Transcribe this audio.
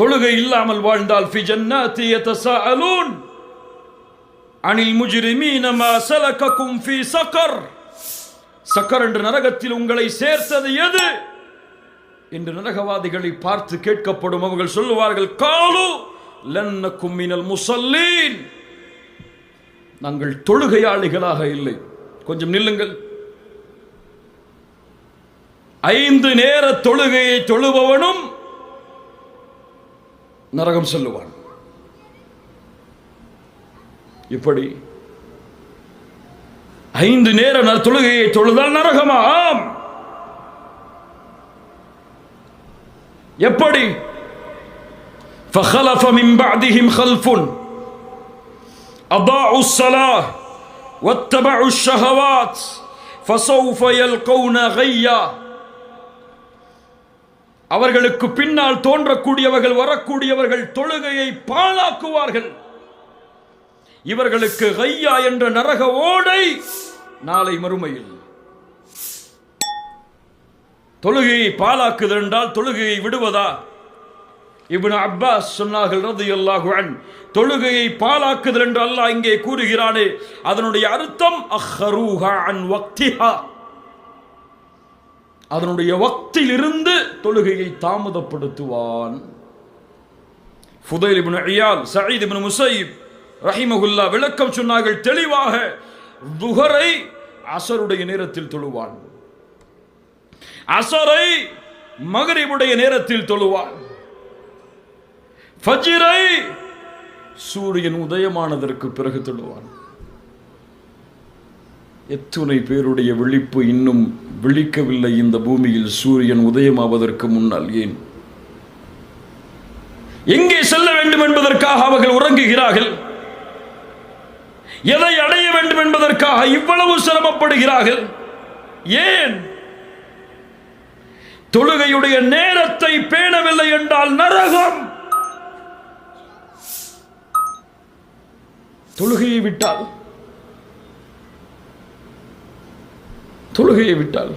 தொழுகை இல்லாமல் வாழ்ந்தால் ஃபி ஜன்னாத்தி யதசாஅலூன். அனில் முஜ்ரிமீன மா சலககும் ஃபீ சக்கர் சக்கர் என்ற நரகத்தில் உங்களை சேர்த்தது எது? என்று நரகவாதிகளை பார்த்து கேட்கப்படும் அவர்கள் சொல்லுவார்கள் காலு லன்னக்கும் மினல் முசல்லீன். நாங்கள் தொழுகையாளிகளாக இல்லை. கொஞ்சம் நில்லுங்கள். ஐந்து நேர தொழுகையை தொழுபவனும் நரகம் செல்லுவான் இப்படி ஐந்து நேர ந- தொழுகையை தொழுதால் நரகமா ஆம் எப்படி فخلف من بعدهم خلف أضاعوا الصلاة واتبعوا الشهوات فسوف يلقون غيا அவர்களுக்கு பின்னால் தோன்றக்கூடியவர்கள் வரக்கூடியவர்கள் தொழுகையை பாழாக்குவார்கள். இவர்களுக்கு ஹையா என்ற நரக ஓடை நாளை மறுமையில். தொழுகையை பாலாக்குதல் என்றால் தொழுகையை விடுவதா? இப்னு அப்பாஸ் சொன்னார்கள் ரலியல்லாஹு அன். தொழுகையை பாலாக்குதல் என்று அல்லாஹ் இங்கே கூறுகிறானே அதனுடைய அர்த்தம் அஹ்ஹரூஹா அன் வக்திஹா. அதனுடைய வக்திலிருந்து தொழுகையை தாமதப்படுத்துவான். ஃபுதைல் இப்னு இயால் சயீத் இப்னு முசைப் ரஹிமகுல்லா விளக்கம் சொன்னார்கள் தெளிவாக துஹரை அசருடைய நேரத்தில் தொழுவான். அசரை மகரிபுடைய நேரத்தில் தொழுவான். ஃபஜிரை சூரியன் உதயமானதற்கு பிறகு தொழுவான். எத்துணை பேருடைய விழிப்பு இன்னும் விழிக்கவில்லை இந்த பூமியில் சூரியன் உதயமாவதற்கு முன்னால் ஏன்? எங்கே செல்ல வேண்டும் என்பதற்காக அவர்கள் உறங்குகிறார்கள். எதை அடைய வேண்டும் என்பதற்காக இவ்வளவு சிரமப்படுகிறார்கள். ஏன்? தொழுகையுடைய நேரத்தை பேணவில்லை என்றால் நரகம். தொழுகையை விட்டால் தொழுகையை விட்டால்